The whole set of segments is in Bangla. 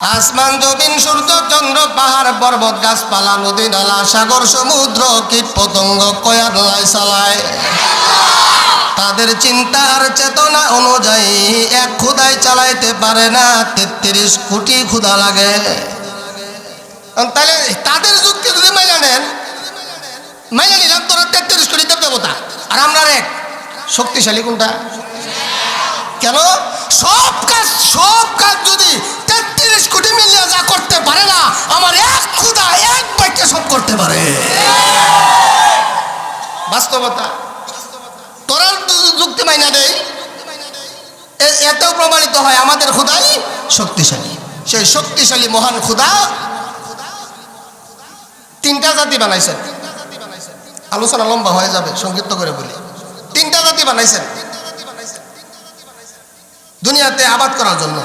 আসমান জমিন সূর্য, চন্দ্র, পাহাড়, পর্বত, গাছপালা, নদী, নালা, সাগর, সমুদ্র, কীট পতঙ্গ কয়ার চালায় তাদের চিন্তার চেতনা অনুযায়ী এক ক্ষুদাই চালাইতে পারে না, তেত্রিশ কোটি ক্ষুদা লাগে। তাহলে তাদের যুক্তি যদি মাইনা নেন মাইনা নিলাম তোরা তেত্রিশ কোটি দেবতা আর আমরা এক। শক্তিশালী কোনটা? কেন? সব কাজ সব কাজ যদি তেত্রিশ কোটি মিলিয়ে যা করতে পারে না, আমার এক ক্ষুদা এক বাক্যে সব করতে পারে। বাস্তবতা। তোরা যুক্তি মাইনা এ- এতেও প্রমাণিত হয় আমাদের ক্ষুদাই শক্তিশালী। সেই শক্তিশালী মহান ক্ষুদা তিনটা জাতি বানাইছেন। আলোচনা লম্বা হয়ে যাবে, সংক্ষিপ্ত করে বলি। তিনটা জাতি বানাইছেন। দুনিয়াতে আবাদ করার জন্য।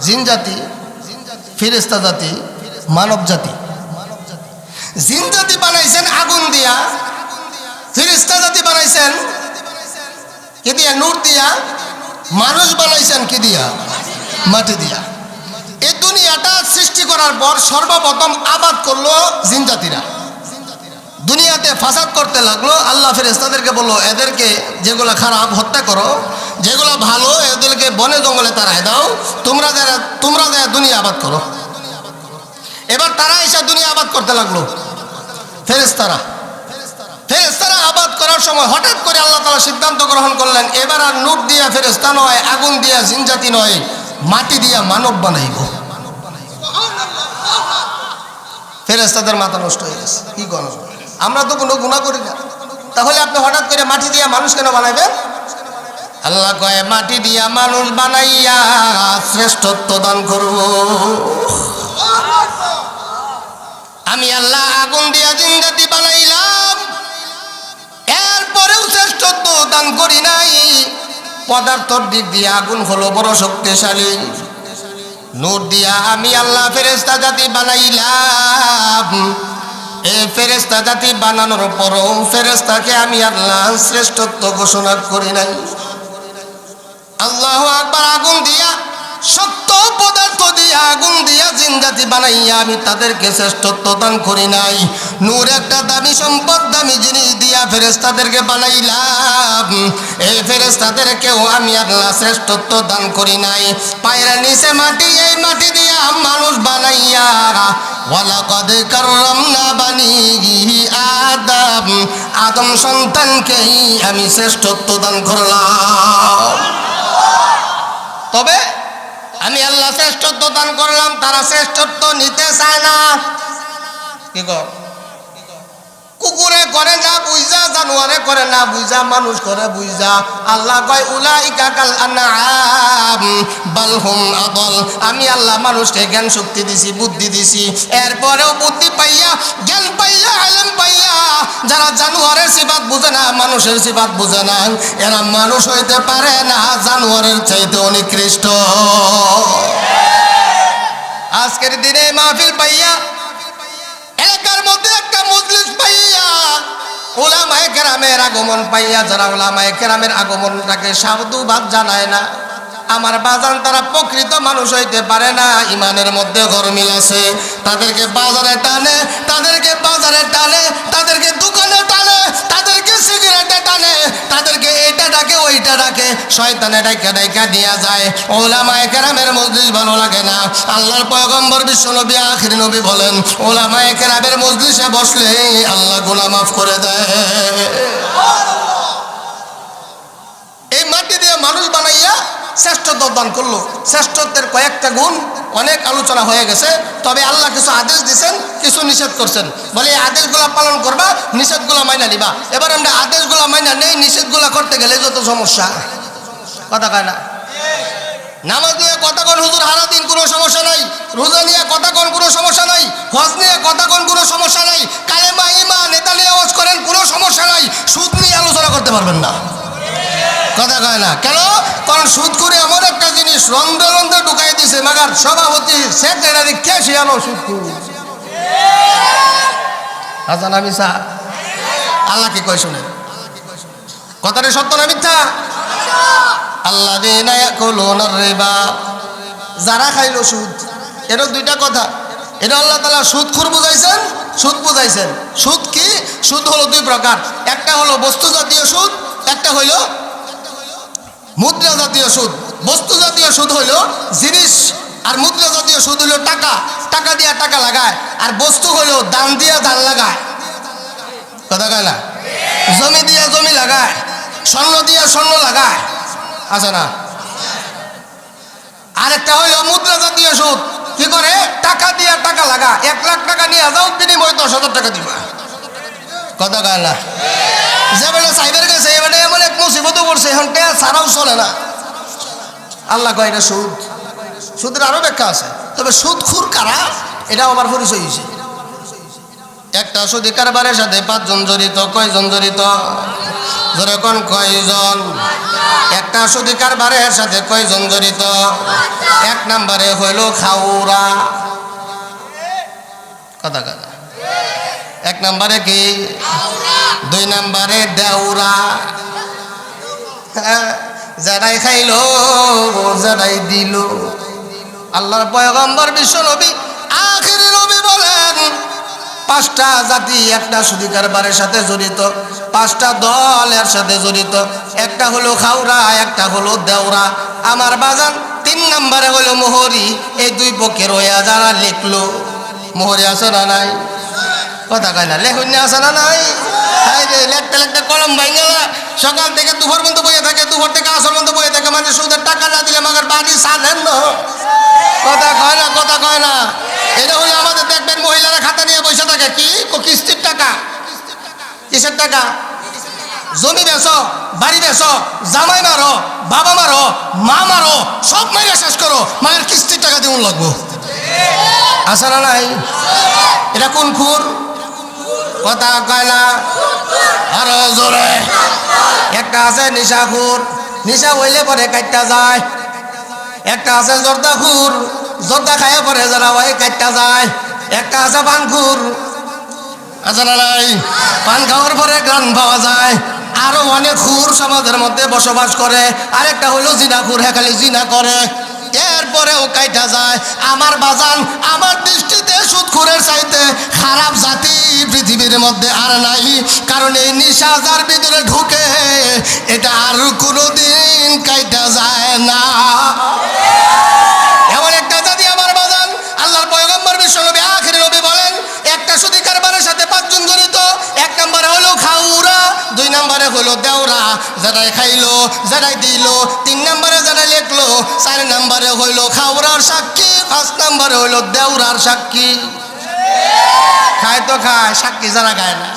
জিন জাতি ফিরেস্তা জাতি, মানব জাতি। জিন জাতি বানাইছেন আগুন দিয়া ফিরিস্তা জাতি বানাইছেন কি দিয়া? নূর দিয়া। মানুষ বানাইছেন কি দিয়া? মাটি দিয়া। এই দুনিয়াটা সৃষ্টি করার পর সর্বপ্রথম আবাদ করল জিন জাতিরা। দুনিয়াতে ফাসাদ করতে লাগল, আল্লাহ ফেরেস্তাদেরকে বলল, এদেরকে যেগুলো খারাপ হত্যা করো যেগুলো ভালো এদেরকে বনে জঙ্গলে তারাই দাও। তোমরা যারা তোমরা যারা দুনিয়া আবাদ করো। এবার তারা এসে দুনিয়া আবাদ করতে লাগল। ফেরেস্তারা ফেরেস্তারা আবাদ করার সময় হঠাৎ করে আল্লাহ তালা সিদ্ধান্ত গ্রহণ করলেন, এবার আর নুট দিয়া ফেরেস্তা নয়, আগুন দিয়া জিনজাতি নয়, মাটি দিয়া মানব বানাইব ফেরেস্তাদের মাথা নষ্ট হয়ে গেছে। কি গণ আমরা তো কোনো গুণা করি না। তাহলে আপনি হঠাৎ করে মাটি দিয়া মানুষ কেন বানাইবেন? আল্লাহ কয়ে, মাটি দিয়া মানুষ বানাইয়া শ্রেষ্ঠত্ব দান করব। আমি আল্লাহ আগুন দিয়া জিন্দাতি বানাইলাম। এরপরেও শ্রেষ্ঠত্ব দান করি নাই। পদার্থর দিক দিয়ে আগুন হলো বড় শক্তিশালী। নূর দিয়া আমি আল্লাহ ফেরেস্তা জাতি বানাইলাম। এই ফেরেস্তা জাতি বানানোর পরও ফেরেস্তাকে আমি আল্লাহ শ্রেষ্ঠত্ব ঘোষণা করি নাই। আল্লাহ আকবার আগুন দিয়া, সত্য পদার্থ দিয়া আগুন দিয়া জিনজাতি বানাইয়া আমি তাদেরকে শ্রেষ্ঠত্ব দান করি নাই। নূর একটা দামি সম্পদ, দামি জিনিস দিয়া ফেরেস্তাদেরকে বানাইলাম। এই ফেরেস্তাদেরকেও আমি আল্লাহ শ্রেষ্ঠত্ব দান করি নাই। পায়রা নিচে মাটি, এই মাটি দিয়া মানুষ বানাইয়া, ওয়ালাকাদ কাররামনা বানি আদম। আদম সন্তানকেই আমি শ্রেষ্ঠত্ব দান করলাম। তবে আমি আল্লাহ শ্রেষ্ঠত্ব দান করলাম তারা শ্রেষ্ঠত্ব নিতে চায় না। কি কর কুকুরে করে না বুঝা জানুয়ারে করে না বুঝা মানুষ করে বুঝা আল্লাহ কয় কাল আনআম বাল হুম আদল। আমি আল্লাহ মানুষকে জ্ঞান শক্তি দিছি, বুদ্ধি দিছি। এরপরেও বুদ্ধি পাইয়া, জ্ঞান পাইয়া, আলেম পাইয়া, যারা জানুয়ারের সিবাত বুঝে না, মানুষের সিবাত বুঝে না, এরা মানুষ হইতে পারে না, জানুয়ারের চাইতে অনিকৃষ্ট আজকের দিনে মাহফিল পাইয়া, এলাকার মধ্যে মজলিস পাইয়া ওলামায় আগমন পাইয়া, যারা ওলামায় আগমনটাকে সাধুবাদ জানায় না, আমার বাজান তারা প্রকৃত মানুষ হইতে পারে না, ইমানের মধ্যে গরমিল আছে, তাদেরকে বাজারে টানে, তাদেরকে বাজারে টানে, তাদেরকে দোকানে টানে, তাদেরকে সিগারেটে টানে তাদেরকে এটা ডাকে, ওইটা ডাকে। শয়তানে ডাইকা ডাইকা দিয়া যায়। ওলামায়ে কেরামের মজলিস ভালো লাগে না। আল্লাহর পয়গম্বর বিশ্ব নবী আখির নবী বলেন, ওলামায়ে কেরামের মজলিসে বসলে আল্লাহ গুনাহ মাফ করে দেয়। এই মাটি দিয়ে মানুষ বানাইয়া শ্রেষ্ঠত্ব দান করল। শ্রেষ্ঠত্বের কয়েকটা গুণ অনেক আলোচনা হয়ে গেছে, তবে আল্লাহ কিছু আদেশ দিছেন, কিছু নিষেধ করছেন। বলে এই আদেশগুলো পালন করবা, নিষেধগুলো মাইনা নিবা। এবার আমরা আদেশগুলো মাইনা নেই, নিষেধগুলো করতে গেলে যত সমস্যা। কথা কয় না? নামাজ নিয়ে কথা কোন, হুজুর হারা দিন কোনো সমস্যা নাই। রোজা নিয়ে কথা কোন, কোনো সমস্যা নাই। হজ নিয়ে কথা কোন, কোনো সমস্যা নাই। কালেমা ইমা নেতা নিয়ে আওয়াজ করেন, কোনো সমস্যা নাই। সুদ নিয়ে আলোচনা করতে পারবেন না। কথা কয় না? কেন? কারণ সুদ করে এমন একটা জিনিস রন্ধে রন্ধে ঢুকাই দিছে, মাগার সভাপতি সেক্রেটারি কে শিয়ানো সুদ হাসান আমি সা আল্লাহ কি কয় শুনে কথাটা সত্য না মিথ্যা? আল্লাহ রিবা। যারা খাইলো সুদ এটা দুইটা কথা। এটা আল্লাহ তালা সুদ খুর বুঝাইছেন, সুদ বুঝাইছেন। সুদ কি? সুদ হলো দুই প্রকার। একটা হলো বস্তু জাতীয় সুদ, একটা হইল মুদ্রা জাতীয় সুদ। বস্তু জাতীয় সুদ হইল জিনিস, আর মুদ্রা জাতীয় সুদ হইল টাকা। টাকা দিয়া টাকা লাগায়, আর বস্তু হইল দান দিয়া দান লাগায়। কথা কয় না? জমি দিয়া জমি লাগায়, স্বর্ণ দিয়া স্বর্ণ লাগায়। আছে না? আরেকটা হইল মুদ্রা জাতীয় সুদ। কি করে? টাকা দিয়া টাকা লাগা এক লাখ টাকা নিয়ে যাও বিনিময় দশ হাজার টাকা দিবা। কথা কয় না? যে বেটা সাইবার গেছে এবারে এমন এক মুসিবত করছে এখন কে ছাড়াও চলে না? আল্লাহ কয়, এটা সুদ। সুদের আরও ব্যাখ্যা আছে। তবে সুদ খুর কারা? এটা আবার পরিচয় হয়েছে। একটা সুদি কারবারের সাথে পাঁচজন জড়িত, কয়জন জড়িত? কোন কয়জন? একটা সুদি কারবারের সাথে কয়জন জড়িত? এক নম্বরে হইল খাউরা কথা কথা এক নম্বরে কি? দুই নম্বরে দেউরা হ্যাঁ, যারাই খাইল যারাই দিল। আল্লাহর পয়গম্বর বিশ্ব নবী আখির নবী বলেন পাঁচটা জাতি একটা সুদিকার বারের সাথে জড়িত পাঁচটা দল এর সাথে জড়িত। একটা হলো খাউরা একটা হলো দেওরা। আমার বাজান তিন নম্বরে হলো মোহরি এই দুই পক্ষের হইয়া যারা লিখলো। মোহরি আছে না নাই? কথা কয় না লেখুন আছে না নাই? হাই রে লেখতে লেখতে কলম ভাঙে সকাল থেকে দুপুর পর্যন্ত বইয়ে থাকে, দুপুর থেকে আসর পর্যন্ত বইয়ে থাকে মানে সুদের টাকা না দিলে মাগার বাড়ি সাধেন না। কথা কয় না, কথা কয় না। এটা হলে আমাদের দেখবেন মহিলারা খাতা নিয়ে বসে থাকে। কি? কিস্তির টাকা। কিসের টাকা? জমি বেচো, বাড়ি বেচো, জামাই মারো, বাবা মারো, মা মারো, সব মাইরা শেষ করো। মায়ের কিস্তির টাকা দিউন লাগবো। আসা না নাই? এটা কোন খুর? কথা কয়লা? আরও জোরে। একটা আছে নিশাখুর। নিশা হইলে পরে কাটটা যায়। একটা আছে জর্দাখুর। জর্দা খাইয়া পরে যারা হয় কাটটা যায়। একটা আছে পানখুর। আছে না নাই পান খাওয়ার পরে গান পাওয়া যায়। আরও অনেক খুর সমাজের মধ্যে বসবাস করে। আরেকটা হলো জিনাখুর হ্যাঁ খালি জিনা করে। এরপরেও কাইটা যায়। আমার বাজান, আমার দৃষ্টিতে খারাপ জাতি পৃথিবীর মধ্যে আর নাই। কারণ এই নিশা যার ভিতরে ঢুকে এটা আর কোনোদিন কাইটা যায় না। এমন একটা জাতি আমার বাজান আল্লাহর পয়গম্বর বিশ্বনবী, আখির নবী বলেন, একটা সুদি কারবারের সাথে পাঁচজন জড়িত, এক নম্বরে হলো খাউরা, দুই নম্বরে হলো দেওরা, যারাই খাইলো, যারাই দিল, তিন নম্বরে যারা লেখলো, চার নম্বরে হইল খাউরার সাক্ষী, পাঁচ নম্বরে হইল দেওরার সাক্ষী। খায় তো খায়, সাক্ষী যারা খায় না।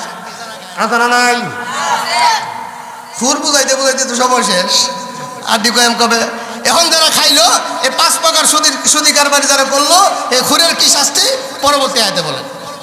আপনারা নাই? ফুর বুঝাইতে বুঝাইতে তো সব শেষ। আর দিকে কবে? এখন যারা খাইলো এই পাঁচ প্রকার সুদি সুদি কারবারি যারা করল এই খুরের কি শাস্তি? পরবর্তী আয়তে বলেন।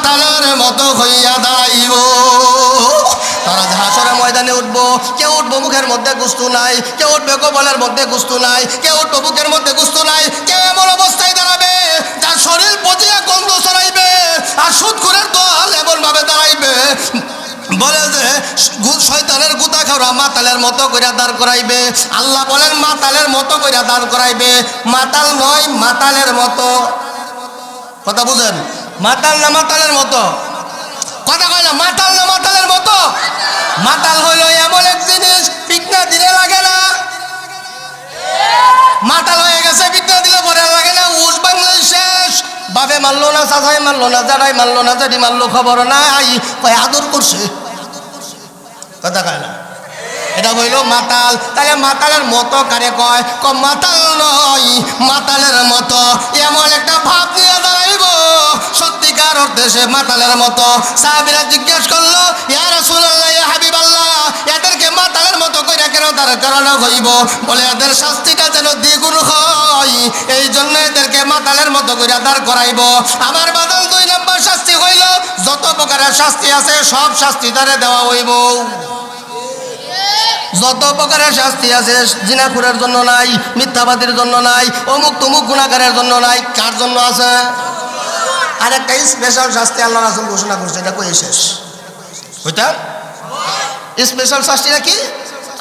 মাতালের মতো হইয়া দাঁড়াইব। তারা হাসরের ময়দানে উঠবো। কেউ উঠবো মুখের মধ্যে গুস্তু নাই? কেউ উঠবে কপালের মধ্যে গুস্তু নাই? কেউ উঠবো বুকের মধ্যে গুস্তু নাই? কেউ এমন অবস্থায় দাঁড়াবে যার শরীর পচিয়া গন্ধ ছড়াইবে আর সুদখুরের দল এমন ভাবে দাঁড়াইবে? বলে যে শয়তানের গুতা খাওয়া মাতালের মতো করে দাঁড় করাইবে। আল্লাহ বলেন, মাতালের মতো করে দাঁড় করাইবে। মাতাল নয়, মাতালের মতো। কথা বুঝেন? মাতাল না মাতালের মতো? কথা না, মাতাল না মাতালের মতো? মাতাল হইল এমন এক জিনিস পিকনা দিলে লাগে না। মাতাল হয়ে গেছে পিকনা দিলে পরে লাগে না। উস বাংলাদেশ শেষ। বাপে মারলো না, চাচাই মারলো না যারাই মারলো না যারি মারলো, খবর নাই। কয় আদর করছে। কথা কয় না। এটা হইল মাতাল। তাহলে মাতালের মতো কারে কয়? ক মাতাল নয়, মাতালের মতো। এমন একটা ভাব নিয়ে সত্যিকার অর্থে সে মাতালের মতো। সাহাবিরা জিজ্ঞেস করল, ইয়া রাসূলুল্লাহ, ইয়া হাবিবাল্লাহ, এদেরকে মাতালের মতো কইরা কেন তার কারণে হইব? বলে, এদের শাস্তিটা যেন দ্বিগুণ হয়, এই জন্য এদেরকে মাতালের মতো করে দাঁড় করাইব। আমার বাদল দুই নম্বর শাস্তি হইল, যত প্রকারের শাস্তি আছে, সব শাস্তি তারে দেওয়া হইব। যত প্রকারের শাস্তি আছে, জিনাখুরের জন্য নাই, মিথ্যাবাদীর জন্য নাই অমুক তমুক গুণাকারের জন্য নাই, কার জন্য আছে? আর একটা স্পেশাল শাস্তি আল্লাহ রাসুল ঘোষণা করছে, এটা কই শেষ? ওইটা? স্পেশাল শাস্তিটা কি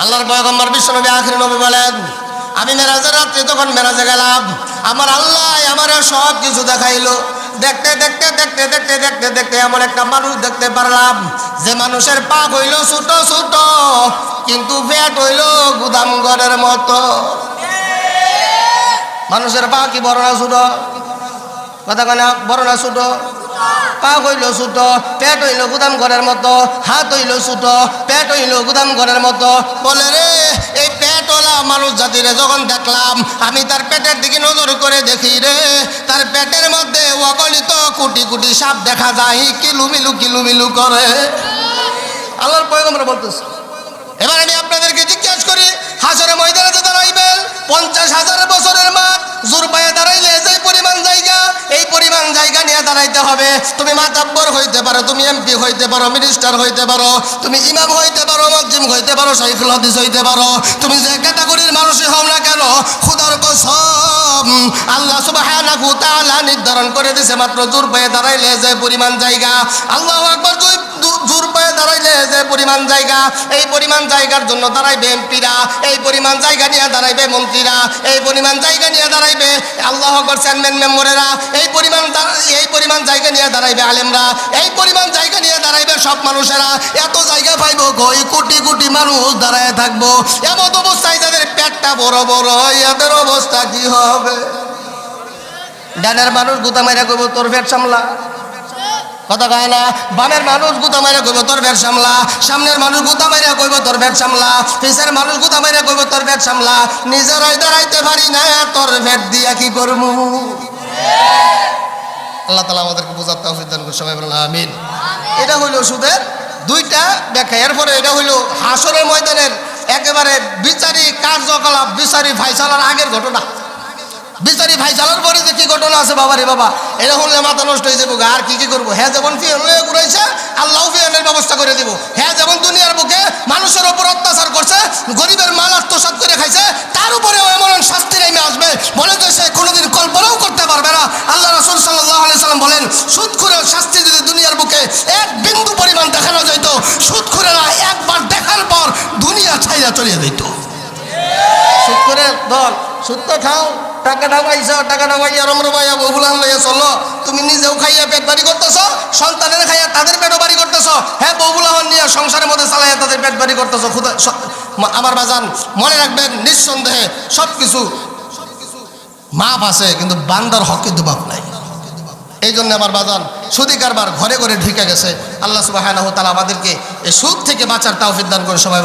আল্লাহর পয়গম্বর বিশ্বনবী আখির নবী বলেন, আমি মেরাজের রাত্রে তখন মেরাজে গেলাম, আমার আল্লাহ আমার সব কিছু দেখাইলো। দেখতে দেখতে দেখতে দেখতে দেখতে দেখতে এমন একটা মানুষ দেখতে পারলাম, যে মানুষের পা হইল ছোট ছোট, কিন্তু পেট হইল গুদাম ঘরের মতো। মানুষের পা কি বড় না ছোট? কথা কয় না, বড় না ছোট? পা হইল ছোট, পেট হইল গুদাম ঘরের মতো, হাত হইল ছোট, পেট হইল গুদাম ঘরের মতো। বলে রে, এই পেটওয়ালা মানুষ জাতিরে যখন দেখলাম, আমি তার পেটের দিকে নজর করে দেখি রে। তার পেটের মধ্যে অগণিত কুটি কুটি সাপ দেখা যায়, কিলুমিলু কিলুমিলু করে। আল্লাহর পয়গম্বর বলতেছে। এবার আমি আপনাদেরকে জিজ্ঞাসা হাসরে ময়দানে যে দাঁড়াইবেন পঞ্চাশ হাজার বছরের মাঠ, জোর পায়ে দাঁড়াইলে যে পরিমাণ জায়গা, এই পরিমাণ জায়গা নিয়ে দাঁড়াইতে হবে। তুমি মাতাব্বর হইতে পারো, তুমি এমপি হইতে পারো মিনিস্টার হইতে পারো, তুমি ইমাম হইতে পারো মসজিম হইতে পারো সাইফুল হাদিস হইতে পারো। তুমি যে ক্যাটাগরির মানুষই হও না কেন, খুদার কসম, আল্লাহ সুবহানাহু তাআলা নির্ধারণ করে দিয়েছে মাত্র জোর পায়ে দাঁড়াইলে যে পরিমাণ জায়গা। আল্লাহ আকবার, জোর জোর পায়ে দাঁড়াইলে যে পরিমাণ জায়গা, এই পরিমাণ জায়গার জন্য দাঁড়াইবে এমপিরা, এই পরিমাণ জায়গা নিয়ে দাঁড়াইবে মন্ত্রীরা, এই পরিমাণ জায়গা নিয়ে দাঁড়াইবে আল্লাহ চেয়ারম্যান মেম্বরেরা, এই পরিমাণ এই পরিমাণ জায়গা নিয়ে দাঁড়াইবে আলেমরা, এই পরিমাণ জায়গা নিয়ে দাঁড়াইবে সব মানুষেরা। এত জায়গা পাইব কই? কোটি কোটি মানুষ দাঁড়ায় থাকব। এমন অবস্থায় যাদের পেটটা বড় বড়, এদের অবস্থা কি হবে? ডানের মানুষ গুতা মাইরা কইব, তোর পেট সামলা। কথা কয় না? বামের মানুষ গুতা মাইরা কইব তোর পেট সামলা। সামনের মানুষ গুতা মাইরা কইব তোর পেট সামলা। পিছের মানুষ গুতা মাইরা কইব তোর পেট সামলা। নিজেরাই দাঁড়াইতে পারি না তোর পেট দিয়া কি করমু? আল্লাহ তালা আমাদেরকে বোঝার তৌফিক দান করে সবাই বলেন আমিন। এটা হইল সুদের দুইটা ব্যাখ্যা। এরপরে এটা হইল হাসরের ময়দানের একেবারে বিচারি কার্যকলাপ বিচারি ফাইসালার আগের ঘটনা। বিচারি ভাই চালার পরে যে কি ঘটনা আছে? বাবা রে বাবা এটা হলে মাথা নষ্ট হয়ে যাব আর কি কি করব? হ্যাঁ যেমন ফিয়ন লয়ে আল্লাহ ফিয়নের ব্যবস্থা করে দিব। হ্যাঁ যেমন দুনিয়ার বুকে মানুষের ওপর অত্যাচার করছে, গরিবের মাল আত্মসাত করে খাইছে, তার উপরেও এমন শাস্তি নেমে আসবে। বলে যে সে কোনোদিন কল্পনাও করতে পারবে না। আল্লাহ রসুল সাল্লাহ আলি সাল্লাম বলেন, সুদখুরের শাস্তি যদি দুনিয়ার বুকে এক বিন্দু পরিমাণ দেখানো যেত সুদখুরেরা একবার দেখার পর দুনিয়া ছাইরা চলিয়ে যেত সুদ করে দল সুদ খাও, টাকা ঢাকাইছ টাকা ঢাকাইয়া রমর ভাইয়া বগুলান লইয়া চলো। তুমি নিজেও খাইয়া পেট বাড়ি করতেছ, সন্তানের খাইয়া তাদের পেটও বাড়ি করতেছ। হ্যাঁ বগুলাহন নিয়ে সংসারের মধ্যে চালাইয়া তাদের পেট বাড়ি করতেছ। আমার বাজান, মনে রাখবেন, নিঃসন্দেহে সব কিছু মাপ আছে, কিন্তু বান্দার হক কিন্তু নাই। এই জন্য আমার বাজান, সুদি কারবার ঘরে ঘরে ঢুকে গেছে। আল্লাহ সুবাহ আমাদেরকে এই সুদ থেকে বাঁচার তাও দান করে সবাই